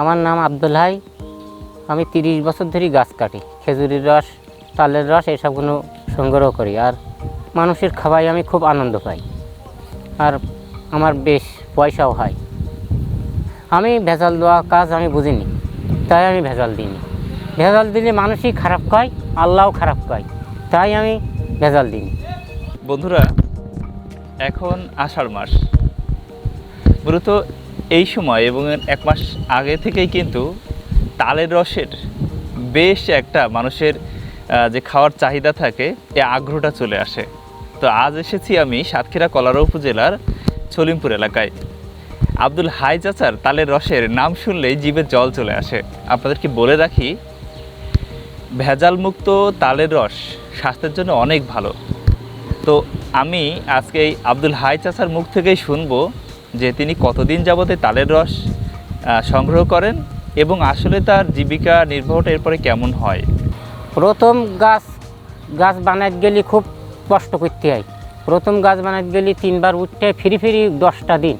আমার নাম আব্দুল হাই। আমি তিরিশ বছর ধরেই গাছ কাটি, খেজুরির রস তালের রস, এসবগুলো সংগ্রহ করি। আর মানুষের খাওয়াই আমি খুব আনন্দ পাই। আর আমার বেশ পয়সাও হয়। আমি ভেজাল দেওয়া কাজ আমি বুঝিনি, তাই আমি ভেজাল দিইনি। ভেজাল দিলে মানুষই খারাপ কয় আল্লাহও খারাপ কয় তাই আমি ভেজাল দিইনি। বন্ধুরা, এখন আষাঢ় মাস। মূলত এই সময় এবং এক মাস আগে থেকেই কিন্তু তালের রসের বেশ একটা মানুষের যে খাওয়ার চাহিদা থাকে, এ আগ্রহটা চলে আসে। তো আজ এসেছি আমি সাতক্ষীরা কলারা উপজেলার ছলিমপুর এলাকায়। আব্দুল হাই চাচার তালের রসের নাম শুনলেই জিভে জল চলে আসে। আপনাদেরকে বলে রাখি, ভেজালমুক্ত তালের রস স্বাস্থ্যের জন্য অনেক ভালো। তো আমি আজকে এই আব্দুল হাই চাচার মুখ থেকেই শুনব যে তিনি কতদিন যাবতে তালের রস সংগ্রহ করেন এবং আসলে তার জীবিকা নির্বাহটা এরপরে কেমন হয়? প্রথম গাছ গাছ বানাতে গেলে খুব কষ্ট করতে হয়। প্রথম গাছ বানাতে গেলে তিনবার উঠতে ফিরি ফিরি দশটা দিন।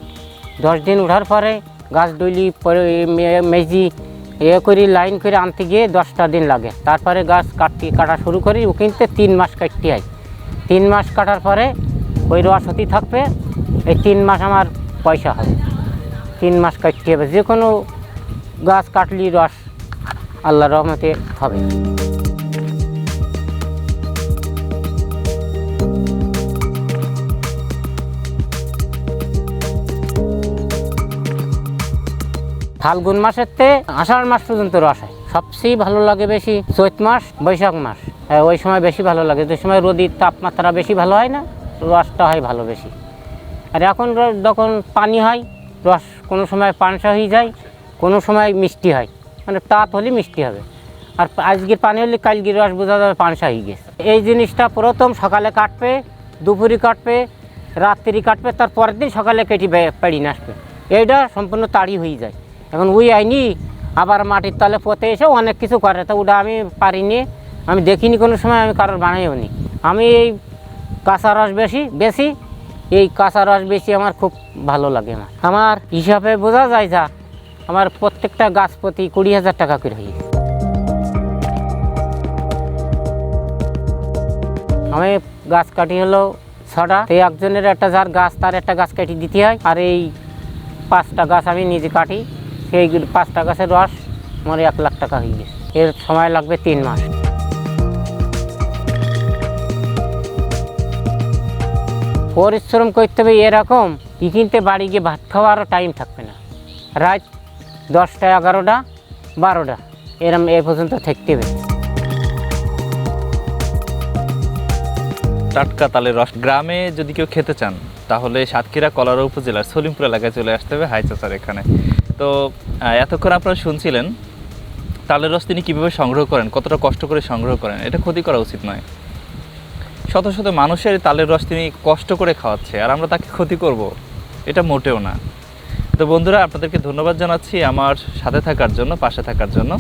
দশ দিন ওঠার পরে গাছ পরে মেজি এ করি, লাইন করে আনতে গিয়ে দশটা দিন লাগে। তারপরে গাছ কাটতে, কাটা শুরু করি, ও কিন্তু তিন মাস কাটতে হয়। তিন মাস কাটার পরে ওই রস হতেই থাকবে, এই তিন মাস আমার পয়সা হবে তিন মাস কাটতে হবে। যে কোনো গাছ কাটলি রস আল্লাহ রহমতে হবে। ফাল্গুন মাসেরতে আষাঢ় মাস পর্যন্ত রস হয়। সবচেয়ে ভালো লাগে বেশি চৈত মাস, বৈশাখ মাস। ওই সময় বেশি ভালো লাগে। যে সময় রোদির তাপমাত্রা বেশি ভালো হয় না, রসটা হয় ভালো বেশি। আর এখন যখন পানি হয়, রস কোনো সময় পানসা হয়ে যায়, কোনো সময় মিষ্টি হয়। মানে তাপ হলে মিষ্টি হবে। আর আজকের পানি হলে কালকের রস বোঝা যাবে পানসা হয়ে গেছে। এই জিনিসটা প্রথম সকালে কাটবে, দুপুরে কাটবে, রাত্রি কাটবে, তার পরের দিন সকালে কেটে বে- পেড়ি নিয়ে আসবে। এইটা সম্পূর্ণ তাড়ি হয়ে যায়। এখন ওই আইনি আবার মাটির তলে পথে এসে অনেক কিছু করে, তো ওটা আমি পারিনি। আমি দেখিনি কোনো সময়, আমি কারোর বানাইও নি। আমি এই কাঁচা রস বেশি বেশি এই কাঁচা রস বেশি আমার খুব ভালো লাগে আমার আমার হিসাবে বোঝা যায় যা, আমার প্রত্যেকটা গাছ প্রতি কুড়ি হাজার টাকা করে হয়ে আমি গাছ কাটি হলো ছটা, এই একজনের একটা যার গাছ, তার একটা গাছ কাটি দিতে হয়, আর এই পাঁচটা গাছ আমি নিজে কাটি, সেই পাঁচটা গাছের রস আমার এক লাখ টাকা হয়ে গেছে। এর সময় লাগবে তিন মাস। পরিশ্রম করতে হবে এরকম ই কিনতে বাড়ি গিয়ে ভাত খাওয়ারও টাইম থাকবে না। রাত দশটা, এগারোটা, বারোটা, এরম এ পর্যন্ত থাকতে হবে। টাটকা তালের রস। গ্রামে যদি কেউ খেতে চান, তাহলে সাতক্ষীরা, কলারা উপজেলার সলিমপুর এলাকায় চলে আসতে হবে। হাই চাচার এখানে। তো এতক্ষণ আপনারা শুনছিলেন, তালের রস তিনি কীভাবে সংগ্রহ করেন, কতটা কষ্ট করে সংগ্রহ করেন, এটা ক্ষতি করা উচিত নয়। শত শত মানুষের তালের রস তিনি কষ্ট করে খাওয়াচ্ছে, আর আমরা তাকে ক্ষতি করব, এটা মোটেও না। তো বন্ধুরা, আপনাদেরকে ধন্যবাদ জানাচ্ছি আমার সাথে থাকার জন্য, পাশে থাকার জন্য।